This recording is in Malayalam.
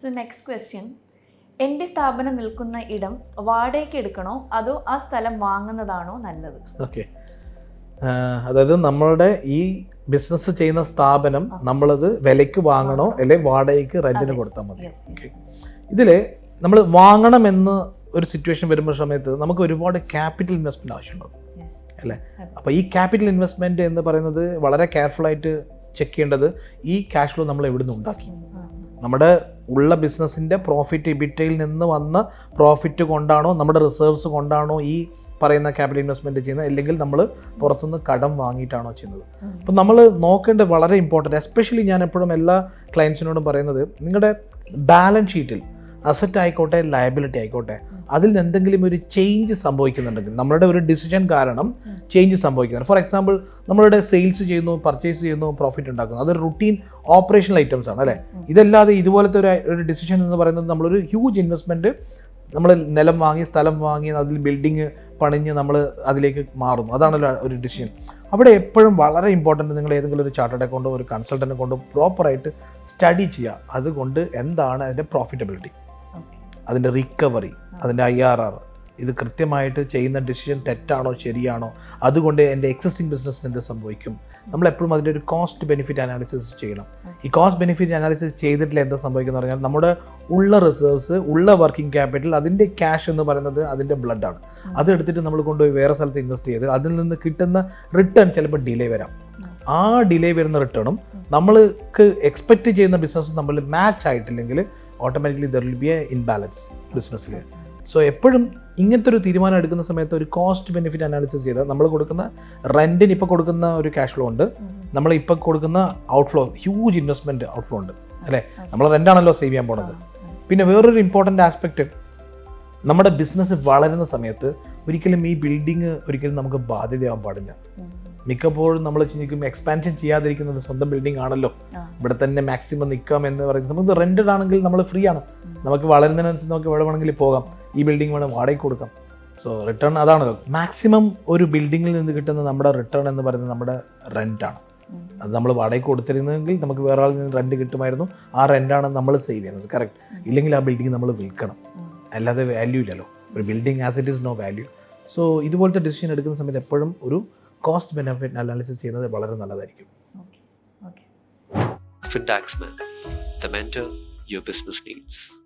സോ നെക്സ്റ്റ് ക്വസ്റ്റ്യൻ എന്റെ സ്ഥാപനം നിൽക്കുന്ന ഇടം വാടകയ്ക്ക് എടുക്കണോ? അതോ ആ സ്ഥലം വാങ്ങുന്നതാണോ നല്ലത്? ഓക്കെ അതായത് നമ്മളുടെ ഈ ബിസിനസ് ചെയ്യുന്ന സ്ഥാപനം നമ്മളത് വിലയ്ക്ക് വാങ്ങണോ അല്ലെങ്കിൽ വാടകയ്ക്ക് റെന്റിന് കൊടുത്താൽ മതി? ഇതിൽ ഇതിൽ നമ്മൾ വാങ്ങണമെന്ന് ഒരു സിറ്റുവേഷൻ വരുമ്പോൾ സമയത്ത് നമുക്ക് ഒരുപാട് ക്യാപിറ്റൽ ഇൻവെസ്റ്റ്മെന്റ് ആവശ്യമുണ്ടാവും അല്ലേ. അപ്പോൾ ഈ ക്യാപിറ്റൽ ഇൻവെസ്റ്റ്മെന്റ് എന്ന് പറയുന്നത് വളരെ കെയർഫുൾ ആയിട്ട് ചെക്ക് ചെയ്യേണ്ടത് ഈ ക്യാഷ് ഫ്ലോ നമ്മൾ എവിടെ നിന്ന് ഉണ്ടാക്കി നമ്മുടെ ഉള്ള ബിസിനസ്സിന്റെ പ്രോഫിറ്റ് ഇബിറ്റയിൽ നിന്ന് വന്ന പ്രോഫിറ്റ് കൊണ്ടാണോ നമ്മുടെ റിസർവ്സ് കൊണ്ടാണോ ഈ പറയുന്ന ക്യാപിറ്റൽ ഇൻവെസ്റ്റ്മെന്റ് ചെയ്യുന്നത്? അല്ലെങ്കിൽ നമ്മൾ പുറത്തുനിന്ന് കടം വാങ്ങിയിട്ടാണോ ചെയ്യുന്നത്? അപ്പം നമ്മൾ നോക്കേണ്ടത് വളരെ ഇമ്പോർട്ടന്റ് എസ്പെഷ്യലി ഞാൻ എപ്പോഴും എല്ലാ ക്ലയൻസിനോടും പറയുന്നത് നിങ്ങളുടെ ബാലൻസ് ഷീറ്റിൽ അസറ്റ് ആയിക്കോട്ടെ ലയബിലിറ്റി ആയിക്കോട്ടെ അതിൽ എന്തെങ്കിലും ഒരു ചേഞ്ച് സംഭവിക്കുന്നുണ്ടെങ്കിൽ നമ്മളുടെ ഒരു ഡിസിഷൻ കാരണം ചേഞ്ച് സംഭവിക്കുന്നുണ്ട്. ഫോർ എക്സാമ്പിൾ നമ്മളുടെ സെയിൽസ് ചെയ്യുന്നു പർച്ചേസ് ചെയ്യുന്നു പ്രോഫിറ്റ് ഉണ്ടാക്കുന്നു. അതൊരു റുട്ടീൻ ഓപ്പറേഷണൽ ഐറ്റംസ് ആണ് അല്ലേ? ഇതല്ലാതെ ഇതുപോലത്തെ ഒരു ഒരു ഡിസിഷൻ എന്ന് പറയുന്നത് നമ്മളൊരു ഹ്യൂജ് ഇൻവെസ്റ്റ്മെന്റ് നമ്മൾ നിലം വാങ്ങി സ്ഥലം വാങ്ങി അതിൽ ബിൽഡിങ് പണിഞ്ഞ് നമ്മൾ അതിലേക്ക് മാറുന്നു. അതാണല്ലോ ഒരു ഡിസിഷൻ അവിടെ എപ്പോഴും വളരെ ഇമ്പോർട്ടന്റ് നിങ്ങൾ ഏതെങ്കിലും ഒരു ചാർട്ടേഡ് അക്കൗണ്ടോ ഒരു കൺസൾട്ടന്റ് കൊണ്ടോ പ്രോപ്പറായിട്ട് സ്റ്റഡി ചെയ്യുക. അതുകൊണ്ട് എന്താണ് അതിന്റെ പ്രോഫിറ്റബിലിറ്റി അതിന്റെ റിക്കവറി അതിന്റെ ഐ ആർ ആർ ഇത് കൃത്യമായിട്ട് ചെയ്യുന്ന ഡിസിഷൻ തെറ്റാണോ ശരിയാണോ? അതുകൊണ്ട് എന്റെ എക്സിസ്റ്റിംഗ് ബിസിനസ്സിന് എന്ത് സംഭവിക്കും? നമ്മൾ എപ്പോഴും അതിന്റെ ഒരു കോസ്റ്റ് ബെനിഫിറ്റ് അനാലിസിസ് ചെയ്യണം. ഈ കോസ്റ്റ് ബെനിഫിറ്റ് അനാലിസിസ് ചെയ്തിട്ടില്ല എന്താ സംഭവിക്കുന്നത് പറഞ്ഞാൽ നമ്മുടെ ഉള്ള റിസർവ്സ് ഉള്ള വർക്കിംഗ് ക്യാപിറ്റൽ അതിന്റെ ക്യാഷ് എന്ന് പറയുന്നത് അതിന്റെ ബ്ലഡാണ് അതെടുത്തിട്ട് നമ്മൾ കൊണ്ടുപോയി വേറെ സ്ഥലത്ത് ഇൻവെസ്റ്റ് ചെയ്ത് അതിൽ നിന്ന് കിട്ടുന്ന റിട്ടേൺ ചിലപ്പോൾ ഡിലേ വരാം. ആ ഡിലേ വരുന്ന റിട്ടേണും നമ്മൾക്ക് എക്സ്പെക്റ്റ് ചെയ്യുന്ന ബിസിനസ് നമ്മൾ match ആയിട്ടില്ലെങ്കിൽ automatically there will be a imbalance ബിസിനസ്സിൽ സോ എപ്പോഴും ഇങ്ങനത്തെ ഒരു തീരുമാനം എടുക്കുന്ന സമയത്ത് ഒരു കോസ്റ്റ് ബെനിഫിറ്റ് അനാലിസിസ് ചെയ്ത് നമ്മൾ കൊടുക്കുന്ന റെന്റിന് ഇപ്പോൾ കൊടുക്കുന്ന ഒരു ക്യാഷ് ഫ്ലോ ഉണ്ട്. നമ്മൾ ഇപ്പോൾ കൊടുക്കുന്ന ഔട്ട്ഫ്ലോ ഹ്യൂജ് ഇൻവെസ്റ്റ്മെന്റ് ഔട്ട്ഫ്ലോ ഉണ്ട്. അല്ലേ? നമ്മൾ റെന്റാണല്ലോ സേവ് ചെയ്യാൻ പോണത്. പിന്നെ വേറൊരു ഇമ്പോർട്ടന്റ് ആസ്പെക്റ്റ് നമ്മുടെ ബിസിനസ് വളരുന്ന സമയത്ത് ഒരിക്കലും ഈ ബിൽഡിങ് ഒരിക്കലും നമുക്ക് ബാധ്യതയാവാൻ പാടില്ല. മിക്കപ്പോഴും നമ്മൾ ചിന്തിക്കും എക്സ്പാൻഷൻ ചെയ്യാതിരിക്കുന്നത് സ്വന്തം ബിൽഡിംഗ് ആണല്ലോ. ഇവിടെ തന്നെ മാക്സിമം നിൽക്കാം എന്ന് പറയുന്ന സമയത്ത് റെന്റഡ് ആണെങ്കിൽ നമ്മൾ ഫ്രീ ആണ്. നമുക്ക് വളരുന്നതിനനുസരിച്ച് നമുക്ക് എവിടെ വേണമെങ്കിൽ പോകാം. ഈ ബിൽഡിംഗ് വേണം വാടകയ്ക്ക് കൊടുക്കാം. സോ റിട്ടേൺ അതാണല്ലോ മാക്സിമം ഒരു ബിൽഡിങ്ങിൽ നിന്ന് കിട്ടുന്ന നമ്മുടെ റിട്ടേൺ എന്ന് പറയുന്നത് നമ്മുടെ റെന്റാണ് അത് നമ്മൾ വാടകയ്ക്ക് കൊടുത്തിരുന്നെങ്കിൽ നമുക്ക് വേറെ ആളിൽ നിന്ന് റെന്റ് കിട്ടുമായിരുന്നു. ആ റെന്റാണ് നമ്മൾ സേവ് ചെയ്യുന്നത് കറക്റ്റ് ഇല്ലെങ്കിൽ ആ ബിൽഡിംഗ് നമ്മൾ വിൽക്കണം. അല്ലാതെ വാല്യൂ ഇല്ലല്ലോ. ഒരു building as it is no value so ഇതുപോലത്തെ ഡിസിഷൻ എടുക്കുന്ന സമയത്ത് എപ്പോഴും ഒരു കോസ്റ്റ് ബെനിഫിറ്റ് അനാലിസിസ് ചെയ്യുന്നത് വളരെ നല്ലതായിരിക്കും. Okay okay man the mentor your business needs.